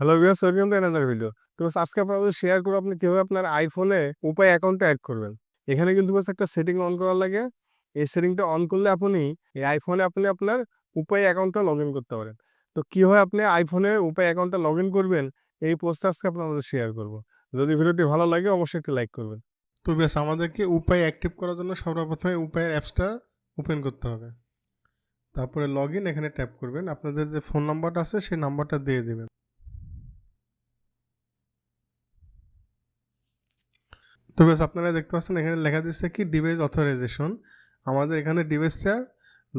Hello viewers welcome to another video তো আজকে আপনাদের শেয়ার করব আপনি কীভাবে আপনার আইফোনে উপায় অ্যাকাউন্টটা অ্যাড করবেন। এখানে কিন্তু বাস একটা সেটিং অন করা লাগে। এই সেটিংটা অন করলে আপনি এই আইফোনে আপনি আপনার উপায় অ্যাকাউন্টটা লগ ইন করতে পারেন। তো কীভাবে আপনি আইফোনে উপায় অ্যাকাউন্টটা লগ ইন করবেন, এই পোস্টটা আজকে আপনাদের শেয়ার করব। যদি ভিডিওটি ভালো লাগে, অবশ্যই একটি লাইক করবেন। তো বেশ আমাদেরকে উপায় অ্যাক্টিভ করার জন্য সর্বপ্রথমে উপায়ের অ্যাপসটা ওপেন করতে হবে। তারপরে লগ ইন এখানে ট্যাপ করবেন। আপনাদের যে ফোন নাম্বারটা আছে, সেই নাম্বারটা দিয়ে দেবেন। তো বেশ আপনারা দেখতে পাচ্ছেন এখানে লেখা দিচ্ছে কি ডিভাইস অথরাইজেশন আমাদের এখানে ডিভাইসটা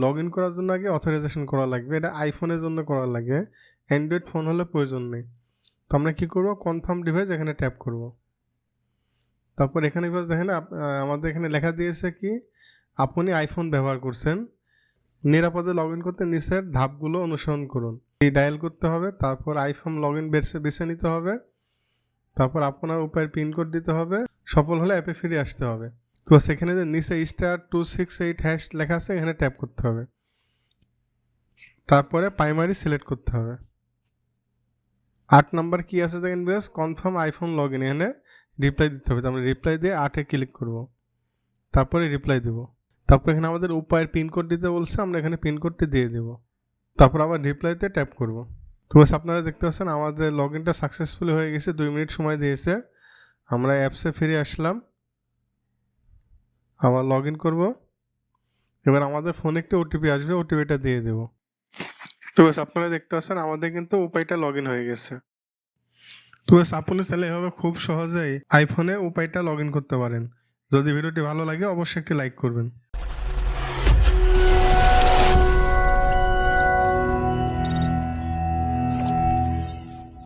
লগ ইন করার জন্য আগে অথরাইজেশন করা লাগবে। এটা আইফোনের জন্য করা লাগে। অ্যান্ড্রয়েড ফোন হলে প্রয়োজন নেই। তো আমরা কী করব? কনফার্ম ডিভাইস এখানে ট্যাপ করব। তারপর এখানে বেশ দেখেন আমাদের এখানে লেখা দিয়েছে কি, আপনি আইফোন ব্যবহার করছেন। নিরাপদে লগ ইন করতে নিচের ধাপগুলো অনুসরণ করুন। এই ডায়াল করতে হবে, তারপর আইফোন লগ ইন বেছে বেছে নিতে হবে। তারপর আপনার উপায়ের পিনকোড দিতে হবে। সফল হলে অ্যাপে ফিরে আসতে হবে। তো সেখানে যে নিচে star two six eight hash লেখা আছে, এখানে ট্যাপ করতে হবে। তারপরে প্রাইমারি সিলেক্ট করতে হবে। আট নাম্বার কি আছে দেখেন বেশ কনফার্ম আইফোন লগ ইন এখানে রিপ্লাই দিতে হবে। আমরা রিপ্লাই দিয়ে আটে ক্লিক করব। তারপরে রিপ্লাই দেব। তারপর এখানে আমাদের উপায়ের পিনকোড দিতে বলছে, আমরা এখানে পিনকোডটি দিয়ে দেব। তারপর আবার রিপ্লাইতে ট্যাপ করব। তো আপনারা দেখতে পাচ্ছেন আমাদের লগ ইনটা সাকসেসফুল হয়ে গেছে, দুই মিনিট সময় দিয়েছে। আমরা অ্যাপসে ফিরে আসলাম। আবার লগ ইন করব। এবার আমাদের ফোনে একটা ওটিপি আসবে ওটিপিটা দিয়ে দেবো। তো বেশ আপনারা দেখতে পাচ্ছেন, আমাদের কিন্তু উপায়টা লগ ইন হয়ে গেছে। তো বেশ আপনি চাইলে এভাবে খুব সহজেই আইফোনে উপায়টা লগ ইন করতে পারেন। যদি ভিডিওটি ভালো লাগে, অবশ্যই একটি লাইক করবেন।